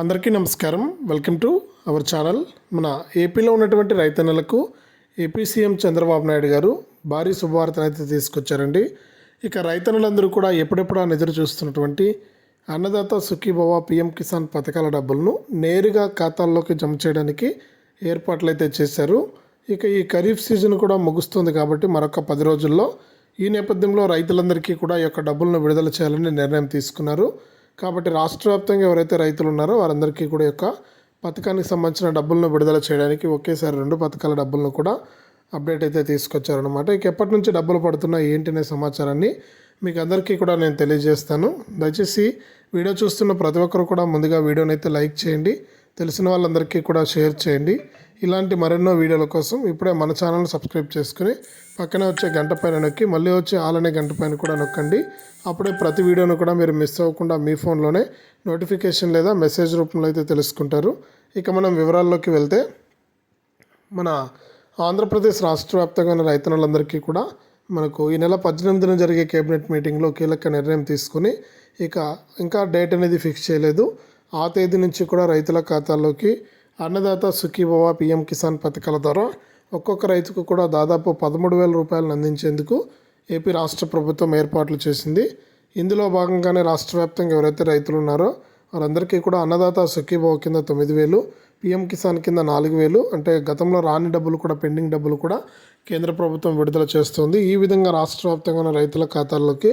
అందరికీ నమస్కారం. Welcome to our channel మన ఏపీలో ఉన్నటువంటి రైతన్నలకు ఏపీ సీఎం చంద్రబాబు నాయుడు గారు భారీ శుభవార్తను అయితే తీసుకొచ్చారండి. ఇక రైతన్నులందరూ కూడా ఎప్పుడెప్పుడు ఎదురు చూస్తున్నటువంటి అన్నదాత సుఖీభవ పిఎం కిసాన్ పథకాల డబ్బులను నేరుగా ఖాతాల్లోకి జమ చేయడానికి ఏర్పాట్లు అయితే చేశారు. ఇక ఈ ఖరీఫ్ సీజన్ కూడా ముగుస్తుంది కాబట్టి మరొక పది రోజుల్లో ఈ నేపథ్యంలో రైతులందరికీ కూడా ఈ యొక్క డబ్బులను విడుదల చేయాలని నిర్ణయం తీసుకున్నారు. కాబట్టి రాష్ట్ర వ్యాప్తంగా ఎవరైతే రైతులు ఉన్నారో వారందరికీ కూడా యొక్క పథకానికి సంబంధించిన డబ్బులను విడుదల చేయడానికి ఒకేసారి రెండు పథకాల డబ్బులను కూడా అప్డేట్ అయితే తీసుకొచ్చారనమాట ఇక ఎప్పటి నుంచి డబ్బులు పడుతున్నాయి ఏంటి అనే సమాచారాన్ని మీకు అందరికీ కూడా నేను తెలియజేస్తాను. దయచేసి వీడియో చూస్తున్న ప్రతి ఒక్కరు కూడా ముందుగా వీడియోని అయితే లైక్ చేయండి తెలిసిన వాళ్ళందరికీ కూడా షేర్ చేయండి. ఇలాంటి మరెన్నో వీడియోల కోసం ఇప్పుడే మన ఛానల్ సబ్స్క్రైబ్ చేసుకుని పక్కనే వచ్చే గంట పైన నొక్కి మళ్ళీ వచ్చే ఆలనే గంట పైన కూడా నొక్కండి. అప్పుడే ప్రతి వీడియోను కూడా మీరు మిస్ అవ్వకుండా మీ ఫోన్లోనే నోటిఫికేషన్ లేదా మెసేజ్ రూపంలో అయితే తెలుసుకుంటారు. ఇక మనం వివరాల్లోకి వెళ్తే మన ఆంధ్రప్రదేశ్ రాష్ట్ర వ్యాప్తంగా ఉన్న రైతన్నులందరికీ కూడా మనకు ఈ నెల పద్దెనిమిదిన జరిగే కేబినెట్ మీటింగ్లో కీలక నిర్ణయం తీసుకుని ఇక ఇంకా డేట్ అనేది ఫిక్స్ చేయలేదు. ఆ తేదీ నుంచి కూడా రైతుల ఖాతాల్లోకి అన్నదాత సుఖీభవ పిఎం కిసాన్ పథకాల ద్వారా ఒక్కొక్క రైతుకు కూడా దాదాపు పదమూడు వేల రూపాయలను అందించేందుకు ఏపీ రాష్ట్ర ప్రభుత్వం ఏర్పాట్లు చేసింది. ఇందులో భాగంగానే రాష్ట్ర వ్యాప్తంగా ఎవరైతే రైతులు ఉన్నారో వారందరికీ కూడా అన్నదాత సుఖీభవ కింద తొమ్మిది వేలు పిఎం కిసాన్ కింద నాలుగు వేలు అంటే గతంలో రాని డబ్బులు కూడా పెండింగ్ డబ్బులు కూడా కేంద్ర ప్రభుత్వం విడుదల చేస్తుంది. ఈ విధంగా రాష్ట్ర వ్యాప్తంగా ఉన్న రైతుల ఖాతాల్లోకి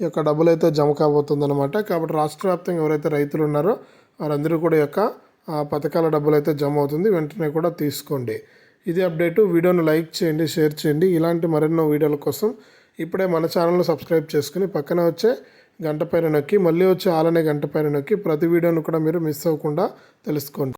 ఈ యొక్క డబ్బులు అయితే జమ కాబోతుందన్నమాట. కాబట్టి రాష్ట్ర వ్యాప్తంగా ఎవరైతే రైతులు ఉన్నారో వారందరూ కూడా ఈ యొక్క పథకాల డబ్బులు అయితే జమ అవుతుంది వెంటనే కూడా తీసుకోండి. ఇది అప్డేటు. వీడియోను లైక్ చేయండి షేర్ చేయండి. ఇలాంటి మరెన్నో వీడియోల కోసం ఇప్పుడే మన ఛానల్ను సబ్స్క్రైబ్ చేసుకుని పక్కన వచ్చే గంట పైన నొక్కి మళ్ళీ వచ్చే ఆలనే గంట పైన నొక్కి ప్రతి వీడియోను కూడా మీరు మిస్ అవ్వకుండా తెలుసుకోండి.